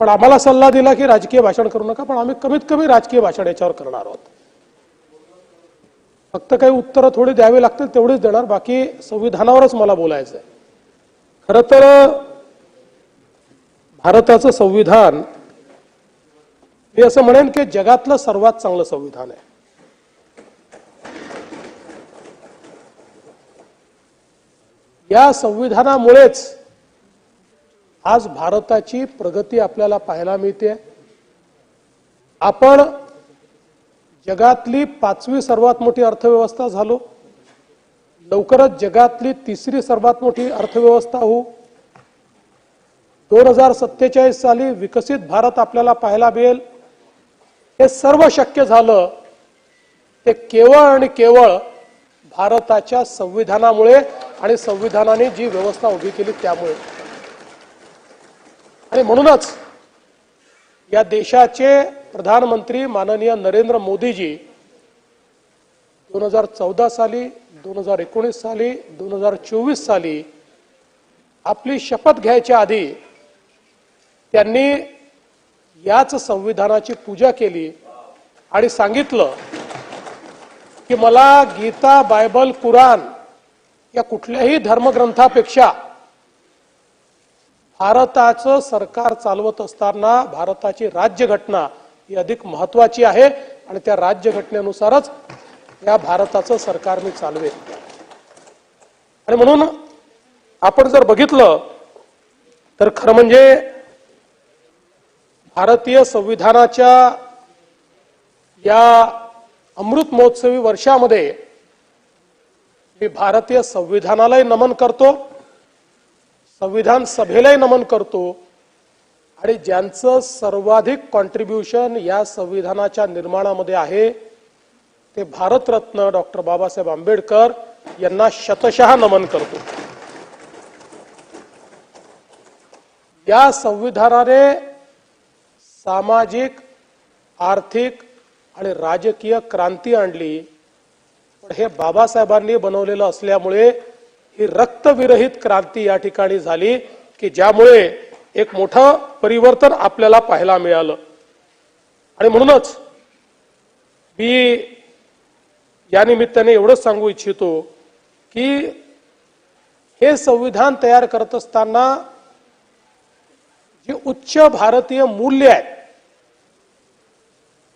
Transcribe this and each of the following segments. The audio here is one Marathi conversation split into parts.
पण आम्हाला सल्ला दिला की राजकीय भाषण करू नका पण आम्ही कमीत कमी राजकीय भाषण याच्यावर करणार आहोत. फक्त काही उत्तरं थोडी द्यावी लागतील तेवढीच देणार बाकी संविधानावरच मला बोलायचं आहे खरं तर भारताचं संविधान मी असं म्हणेन की जगातलं सर्वात चांगलं संविधान आहे. या संविधानामुळेच आज भारताची प्रगती आपल्याला पाहायला मिळते. आपण जगातली पाचवी सर्वात मोठी अर्थव्यवस्था झालो. लवकरच जगातली तिसरी सर्वात मोठी अर्थव्यवस्था होऊ. दोन हजार सत्तेचाळीस साली विकसित भारत आपल्याला पाहायला मिळेल. हे सर्व शक्य झालं. ते केवळ आणि केवळ भारताच्या संविधानामुळे आणि संविधानाने जी व्यवस्था उभी केली त्यामुळे. आणि म्हणूनच या देशाचे प्रधानमंत्री माननीय नरेंद्र मोदीजी दोन हजार चौदा साली दोन हजार एकोणीस साली दोन हजार चोवीस साली आपली शपथ घ्यायच्या आधी त्यांनी याच संविधानाची पूजा केली आणि सांगितलं की मला गीता बायबल कुराण या कुठल्याही धर्मग्रंथापेक्षा भारताचं सरकार चालवत असताना भारताची राज्यघटना ही अधिक महत्वाची आहे आणि त्या राज्यघटनेनुसारच या भारताचं सरकार मी चालवेल आणि म्हणून आपण जर बघितलं तर खरं म्हणजे भारतीय संविधानाच्या या अमृत महोत्सवी वर्षामध्ये मी भारतीय संविधानालाही नमन करतो. संविधान सभेलाही नमन करतो. आणि ज्यांचं सर्वाधिक कॉन्ट्रीब्युशन या संविधानाच्या निर्माणामध्ये आहे ते भारतरत्न डॉक्टर बाबासाहेब आंबेडकर यांना शतशः नमन करतो. या संविधानाने सामाजिक आर्थिक आणि राजकीय क्रांती आणली. पण हे बाबासाहेबांनी बनवलेलं असल्यामुळे ही रक्तविरहित क्रांती या ठिकाणी झाली की ज्यामुळे एक मोठं परिवर्तन आपल्याला पाहायला मिळालं. आणि म्हणूनच मी या निमित्ताने एवढंच सांगू इच्छितो की हे संविधान तयार करत असताना जी उच्च भारतीय मूल्य आहेत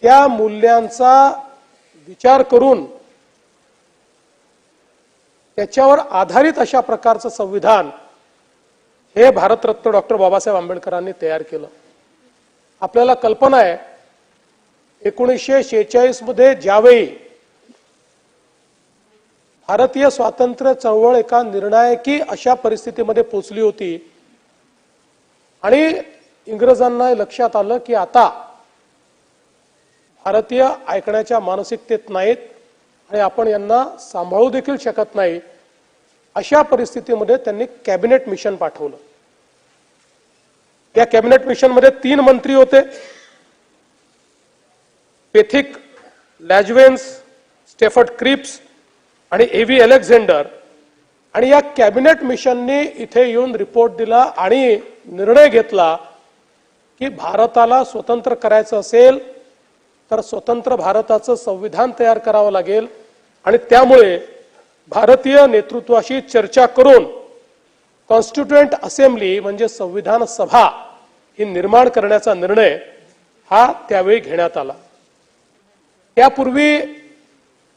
त्या मूल्यांचा विचार करून त्याच्यावर आधारित अशा प्रकारचं संविधान हे भारतरत्न डॉक्टर बाबासाहेब आंबेडकरांनी तयार केलं. आपल्याला कल्पना आहे एकोणीसशे शेहेचाळीसमध्ये ज्यावेळी भारतीय स्वातंत्र्य चळवळ एका निर्णायकी अशा परिस्थितीमध्ये पोचली होती आणि इंग्रजांना लक्षात आलं की आता भारतीय ऐकण्याच्या मानसिकतेत नाहीत आणि आपण यांना सांभाळू देखील शकत नाही अशा परिस्थितीमध्ये त्यांनी कॅबिनेट मिशन पाठवलं. या कॅबिनेट मिशनमध्ये तीन मंत्री होते. पेथिक लॅजवेन्स स्टेफर्ड क्रिप्स आणि एव्ही अलेक्झांडर. आणि या कॅबिनेट मिशनने इथे येऊन रिपोर्ट दिला आणि निर्णय घेतला की भारताला स्वतंत्र करायचं असेल तर स्वतंत्र भारताचं संविधान तयार करावं लागेल. आणि त्यामुळे भारतीय नेतृत्वाशी चर्चा करून कॉन्स्टिट्युएंट असेंब्ली म्हणजे संविधान सभा ही निर्माण करण्याचा निर्णय हा त्यावेळी घेण्यात आला. त्यापूर्वी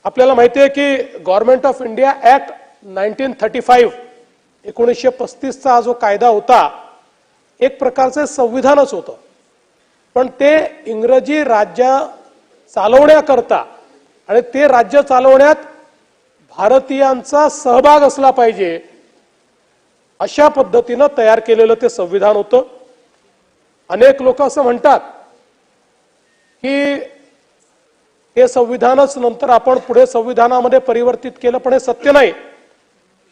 आपल्याला माहिती आहे की government of India act nineteen thirty five एकोणीसशे पस्तीसचा जो कायदा होता एक प्रकारचे संविधानच होतं. पण ते इंग्रजी राज्य चालवण्याकरता आणि ते राज्य चालवण्यात भारतीयांचा सहभाग असला पाहिजे अशा पद्धतीनं तयार केलेलं ते संविधान होतं. अनेक लोक असं म्हणतात की हे संविधानच नंतर आपण पुढे संविधानामध्ये परिवर्तित केलं पण हे सत्य नाही.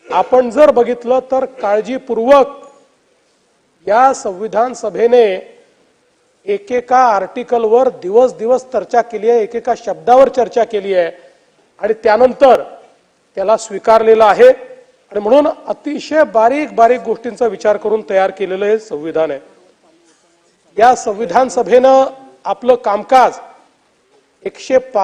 आपण जर बघितलं तर काळजीपूर्वक या संविधान सभेने एकेका आर्टिकलवर दिवस दिवस चर्चा केली आहे एकेका शब्दावर चर्चा केली आहे. आणि त्यानंतर त्याला स्वीकारलेलं आहे. आणि म्हणून अतिशय बारीक बारीक गोष्टींचा विचार करून तयार केलेलं हे संविधान आहे. या संविधान सभेनं आपलं कामकाज एकशे पाच